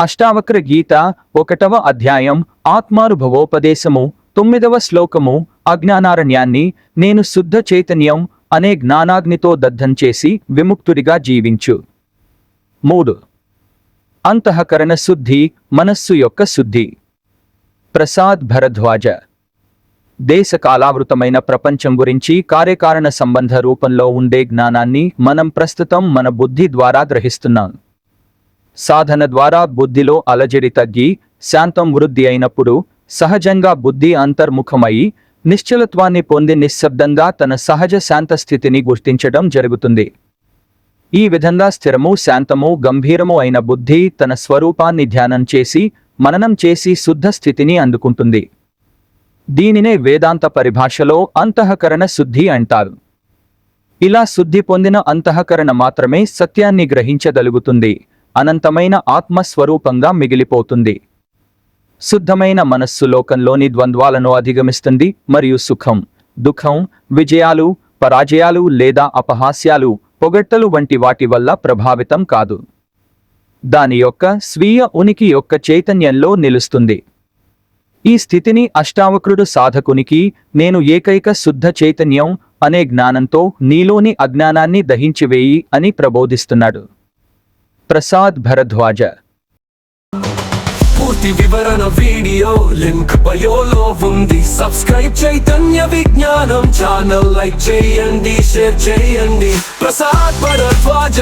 అష్టావక్ర గీత ఒకటవ అధ్యాయం ఆత్మానుభవోపదేశము తొమ్మిదవ శ్లోకము అజ్ఞానారణ్యాన్ని నేను శుద్ధ చైతన్యం అనే జ్ఞానాగ్నితో దద్ధం చేసి విముక్తుడిగా జీవించు. మూడు. అంతఃకరణ శుద్ధి మనస్సు యొక్క శుద్ధి. ప్రసాద్ భరద్వాజ. దేశకాలావృతమైన ప్రపంచం గురించి కార్యకారణ సంబంధ రూపంలో ఉండే జ్ఞానాన్ని మనం ప్రస్తుతం మన బుద్ధి ద్వారా గ్రహిస్తున్నాం. సాధన ద్వారా బుద్ధిలో అలజడి తగ్గి శాంతం వృద్ధి అయినప్పుడు సహజంగా బుద్ధి అంతర్ముఖమై నిశ్చలత్వాన్ని పొంది నిశ్శబ్దంగా తన సహజ శాంత స్థితిని గుర్తించడం జరుగుతుంది. ఈ విధంగా స్థిరము శాంతము గంభీరము అయిన బుద్ధి తన స్వరూపాన్ని ధ్యానం చేసి మననం చేసి శుద్ధ స్థితిని అందుకుంటుంది. దీనినే వేదాంత పరిభాషలో అంతఃకరణ శుద్ధి అంటారు. ఇలా శుద్ధి పొందిన అంతఃకరణ మాత్రమే సత్యాన్ని గ్రహించగలుగుతుంది. అనంతమైన ఆత్మస్వరూపంగా మిగిలిపోతుంది. శుద్ధమైన మనస్సు లోకంలోని ద్వంద్వాలను అధిగమిస్తుంది మరియు సుఖం దుఃఖం విజయాలు పరాజయాలు లేదా అపహాస్యాలు పొగట్టలు వంటి వాటి వల్ల ప్రభావితం కాదు. దాని యొక్క స్వీయ ఉనికి యొక్క చైతన్యంలో నిలుస్తుంది. ఈ స్థితిని అష్టావక్రుడు సాధకునికి నేను ఏకైక శుద్ధ చైతన్యం అనే జ్ఞానంతో నీలోని అజ్ఞానాన్ని దహించివేయి అని ప్రబోధిస్తున్నాడు. ప్రసాద్ భరద్వాజ పూర్తి వివరణ వీడియో లింక్ బయోలో ఉంది సబ్స్క్రైబ్ చైతన్య విజ్ఞానం ఛానల్ లైక్ చేయండి షేర్ చేయండి ప్రసాద్ భరద్వాజ